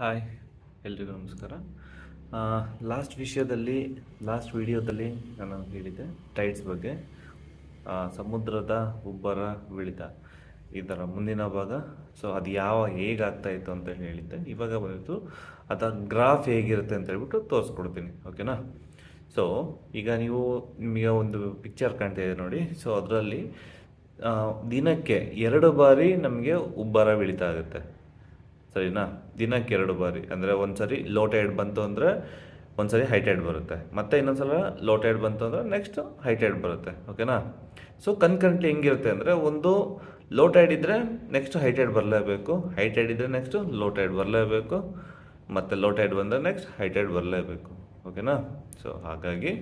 Hi, ಎಲ್ರಿಗೂ ನಮಸ್ಕಾರ. Last ವಿಷಯದಲ್ಲಿ ಲಾಸ್ಟ್ ವಿಡಿಯೋದಲ್ಲಿ ನಾನು ಹೇಳಿದ್ದೆ ಟೈಡ್ಸ್ ಬಗ್ಗೆ. ಸಮುದ್ರದ ಉಬ್ಬರ ಬಿಳಿತ ಇದರ ಮುಂದಿನ ಭಾಗ. ಸೊ ಅದು ಯಾವ ಹೇಗಾಗ್ತಾ ಇತ್ತು ಅಂತ ಹೇಳಿದ್ದೆ. ಇವಾಗ ಬಂದಿತ್ತು ಅದರ ಗ್ರಾಫ್ ಹೇಗಿರುತ್ತೆ ಅಂತ ಹೇಳ್ಬಿಟ್ಟು ತೋರಿಸ್ಕೊಡ್ತೀನಿ ಓಕೆನಾ ಸೊ ಈಗ ನೀವು, ನಿಮಗೆ ಒಂದು ಪಿಕ್ಚರ್ ಕಾಣ್ತಾ ಇದೆ ನೋಡಿ. ಸೊ ಅದರಲ್ಲಿ ದಿನಕ್ಕೆ ಎರಡು ಬಾರಿ ನಮಗೆ ಉಬ್ಬರ ಬೀಳ್ತಾ ಆಗುತ್ತೆ. ಸರಿನಾ? ದಿನಕ್ಕೆ ಎರಡು ಬಾರಿ. ಅಂದರೆ ಒಂದ್ಸರಿ ಲೋ ಟೈಡ್ ಬಂತು ಅಂದರೆ ಒಂದ್ಸರಿ ಹೈ ಟೈಡ್ ಬರುತ್ತೆ. ಮತ್ತೆ ಇನ್ನೊಂದ್ಸಲ ಲೋ ಟೈಡ್ ಬಂತು ಅಂದರೆ ನೆಕ್ಸ್ಟ್ ಹೈ ಟೈಡ್ ಬರುತ್ತೆ. ಓಕೆನಾ ಸೊ ಕನ್ಕರೆಂಟ್ಲಿ ಹೆಂಗಿರುತ್ತೆ ಅಂದರೆ ಒಂದು ಲೋ ಟೈಡ್ ಇದ್ದರೆ ನೆಕ್ಸ್ಟ್ ಹೈ ಟೈಡ್ ಬರಲೇಬೇಕು. ಹೈ ಟೈಡ್ ಇದ್ದರೆ ನೆಕ್ಸ್ಟ್ ಲೋ ಟೈಡ್ ಬರಲೇಬೇಕು. ಮತ್ತು ಲೋ ಟೈಡ್ ಬಂದರೆ ನೆಕ್ಸ್ಟ್ ಹೈ ಟೈಡ್ ಬರಲೇಬೇಕು. ಓಕೆನಾ ಸೊ ಹಾಗಾಗಿ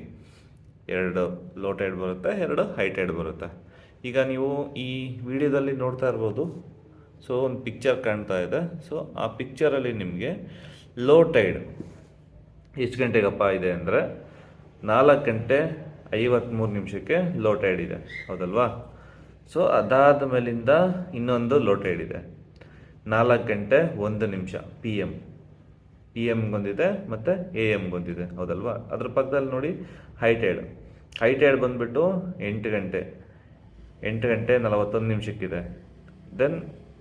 ಎರಡು ಲೋ ಟೈಡ್ ಬರುತ್ತೆ, ಎರಡು ಹೈ ಟೈಡ್ ಬರುತ್ತೆ. ಈಗ ನೀವು ಈ ವಿಡಿಯೋದಲ್ಲಿ ನೋಡ್ತಾ ಇರ್ಬೋದು. ಸೊ ಒಂದು ಪಿಕ್ಚರ್ ಕಾಣ್ತಾ ಇದೆ. ಸೊ ಆ ಪಿಕ್ಚರಲ್ಲಿ ನಿಮಗೆ ಲೋ ಟೈಡ್ ಎಷ್ಟು ಗಂಟೆಗಪ್ಪ ಇದೆ ಅಂದರೆ ನಾಲ್ಕು ಗಂಟೆ ಐವತ್ತ್ಮೂರು ನಿಮಿಷಕ್ಕೆ ಲೋ ಟೈಡ್ ಇದೆ. ಹೌದಲ್ವಾ? ಸೊ ಅದಾದ ಮೇಲಿಂದ ಇನ್ನೊಂದು ಲೋ ಟೈಡ್ ಇದೆ. ನಾಲ್ಕು ಗಂಟೆ ಒಂದು ನಿಮಿಷ ಪಿ ಎಂ ಪಿ ಎಮ್ಗೊಂದಿದೆ ಮತ್ತು ಎ ಎಮ್ಗೊಂದಿದೆ ಹೌದಲ್ವಾ? ಅದ್ರ ಪಕ್ಕದಲ್ಲಿ ನೋಡಿ ಹೈ ಟೈಡ್ ಹೈ ಟೈಡ್ ಬಂದುಬಿಟ್ಟು ಎಂಟು ಗಂಟೆ. ಎಂಟು ಗಂಟೆ ನಲವತ್ತೊಂದು ನಿಮಿಷಕ್ಕಿದೆ. ದೆನ್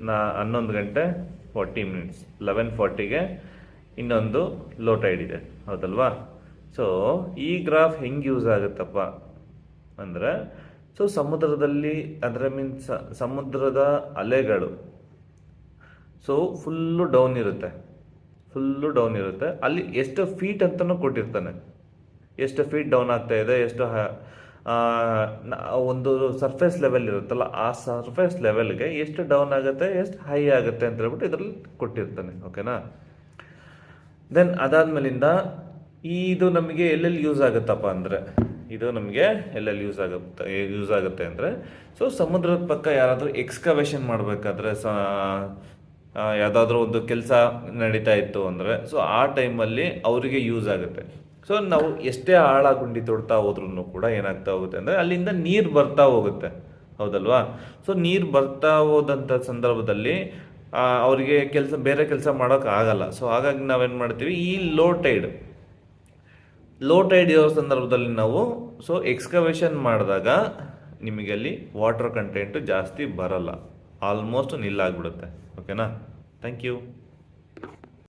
ನಾ ಹನ್ನೊಂದು ಗಂಟೆ ಫಾರ್ಟಿ ಮಿನಿಟ್ಸ್ ಲೆವೆನ್ ಫಾರ್ಟಿಗೆ ಇನ್ನೊಂದು ಲೋ ಟೈಡ್ ಇದೆ ಹೌದಲ್ವಾ? ಸೊ ಈ ಗ್ರಾಫ್ ಹೆಂಗೆ ಯೂಸ್ ಆಗುತ್ತಪ್ಪ ಅಂದರೆ ಸೊ ಸಮುದ್ರದಲ್ಲಿ, ಅಂದರೆ ಮೀನ್ಸ್ ಸಮುದ್ರದ ಅಲೆಗಳು ಸೊ ಫುಲ್ಲು ಡೌನ್ ಇರುತ್ತೆ ಫುಲ್ಲು ಡೌನ್ ಇರುತ್ತೆ. ಅಲ್ಲಿ ಎಷ್ಟು ಫೀಟ್ ಅಂತಲೂ ಕೊಟ್ಟಿರ್ತಾನೆ. ಎಷ್ಟು ಫೀಟ್ ಡೌನ್ ಆಗ್ತಾ ಇದೆ, ಎಷ್ಟು ಒಂದು ಸರ್ಫೇಸ್ ಲೆವೆಲ್ ಇರುತ್ತಲ್ಲ, ಆ ಸರ್ಫೇಸ್ ಲೆವೆಲ್ಗೆ ಎಷ್ಟು ಡೌನ್ ಆಗುತ್ತೆ, ಎಷ್ಟು ಹೈ ಆಗುತ್ತೆ ಅಂತ ಹೇಳ್ಬಿಟ್ಟು ಇದರಲ್ಲಿ ಕೊಟ್ಟಿರ್ತಾನೆ ಓಕೆನಾ ದೆನ್ ಅದಾದ್ಮೇಲಿಂದ ಇದು ನಮಗೆ ಎಲ್ಲೆಲ್ಲಿ ಯೂಸ್ ಆಗುತ್ತಪ್ಪ ಅಂದರೆ, ಇದು ನಮಗೆ ಎಲ್ಲೆಲ್ಲಿ ಯೂಸ್ ಆಗುತ್ತೆ ಯೂಸ್ ಆಗುತ್ತೆ ಅಂದರೆ ಸೊ ಸಮುದ್ರದ ಪಕ್ಕ ಯಾರಾದರೂ ಎಕ್ಸ್ಕವೇಷನ್ ಮಾಡಬೇಕಾದ್ರೆ ಸ ಯಾವುದಾದ್ರೂ ಒಂದು ಕೆಲಸ ನಡೀತಾ ಇತ್ತು ಅಂದರೆ ಸೊ ಆ ಟೈಮಲ್ಲಿ ಅವರಿಗೆ ಯೂಸ್ ಆಗುತ್ತೆ. ಸೊ ನಾವು ಎಷ್ಟೇ ಆಳ ಗುಂಡಿ ತೊಡ್ತಾ ಹೋದ್ರೂ ಕೂಡ ಏನಾಗ್ತಾ ಹೋಗುತ್ತೆ ಅಂದರೆ ಅಲ್ಲಿಂದ ನೀರು ಬರ್ತಾ ಹೋಗುತ್ತೆ. ಹೌದಲ್ವಾ? ಸೊ ನೀರು ಬರ್ತಾ ಹೋದಂಥ ಸಂದರ್ಭದಲ್ಲಿ ಅವರಿಗೆ ಕೆಲಸ, ಬೇರೆ ಕೆಲಸ ಮಾಡೋಕೆ ಆಗಲ್ಲ. ಸೊ ಹಾಗಾಗಿ ನಾವೇನು ಮಾಡ್ತೀವಿ? ಈ ಲೋ ಟೈಡ್ ಲೋ ಟೈಡ್ ಇರೋ ಸಂದರ್ಭದಲ್ಲಿ ನಾವು ಸೊ ಎಕ್ಸ್ಕವೇಷನ್ ಮಾಡಿದಾಗ ನಿಮಗೆ ಅಲ್ಲಿ ವಾಟರ್ ಕಂಟೆಂಟ್ ಜಾಸ್ತಿ ಬರಲ್ಲ. ಆಲ್ಮೋಸ್ಟ್ ನಿಲ್ಲಾಗ್ಬಿಡುತ್ತೆ. ಓಕೆನಾ ಥ್ಯಾಂಕ್ ಯು